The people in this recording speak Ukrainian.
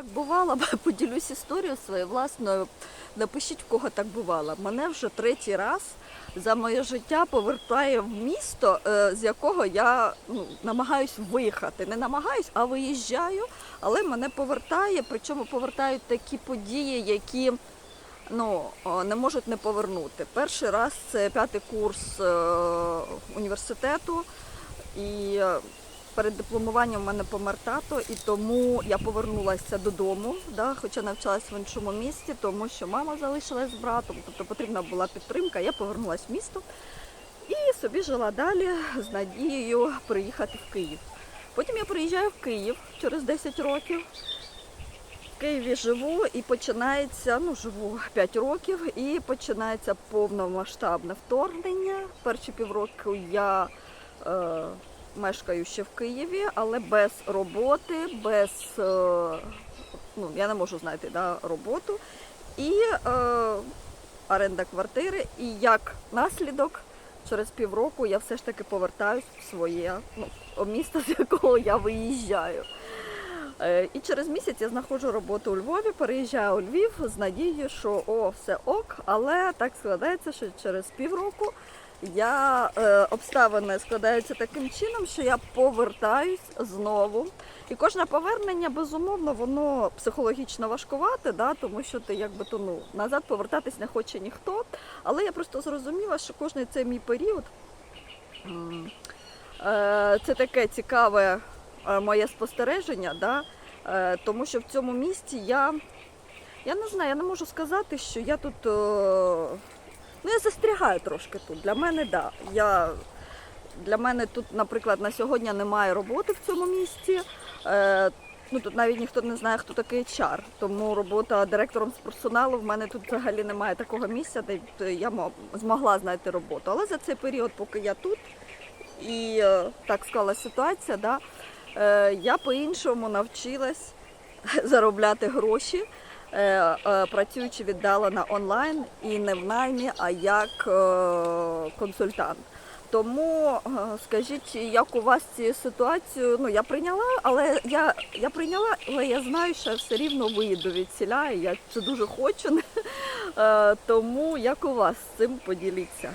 Так бувало, поділюсь історією своєю власною. Напишіть, в кого так бувало. Мене вже третій раз за моє життя повертає в місто, е, з якого я ну, намагаюсь виїхати. Не намагаюсь, а виїжджаю, але мене повертає. Причому повертають такі події, які ну, не можуть не повернути. Перший раз це п'ятий курс е, університету. І е, перед дипломуванням в мене помер тато, і тому я повернулася додому, да, хоча навчалася в іншому місті, тому що мама залишилась з братом, тобто потрібна була підтримка. Я повернулася в місто і собі жила далі з надією приїхати в Київ. Потім я приїжджаю в Київ через 10 років. В Києві живу і починається, ну живу 5 років, і починається повномасштабне вторгнення. Перші півроку я е, мешкаю ще в Києві, але без роботи, без е, ну, я не можу знайти да, роботу. І е, оренда квартири. І як наслідок, через півроку я все ж таки повертаюсь в своє ну, місто, з якого я виїжджаю. Е, І через місяць я знаходжу роботу у Львові, переїжджаю у Львів з надією, що о, все ок, але так складається, що через півроку я е, обставини складаються таким чином, що я повертаюсь знову. І кожне повернення, безумовно, воно психологічно важкувате, да, тому що ти якби то ну назад повертатись не хоче ніхто. Але я просто зрозуміла, що кожний цей мій період е, це таке цікаве е, моє спостереження, да, е, тому що в цьому місті я, я не знаю, я не можу сказати, що я тут. е, Ну, я застрягаю трошки тут. Для мене, да. Я, для мене тут, наприклад, на сьогодні немає роботи в цьому місті. Е, ну, тут навіть ніхто не знає, хто такий HR. Тому робота директором з персоналу в мене тут взагалі немає такого місця, де я змогла знайти роботу. Але за цей період, поки я тут, і е, так склалася ситуація, да, е, я по-іншому навчилась заробляти гроші, працюючи віддалено онлайн і не в наймі, а як е, консультант. Тому е, скажіть, як у вас ці ситуацію? Ну я прийняла, але я, я прийняла, але я знаю, що все рівно виїду від ціля, і я це дуже хочу. Е, Тому як у вас з цим поділіться?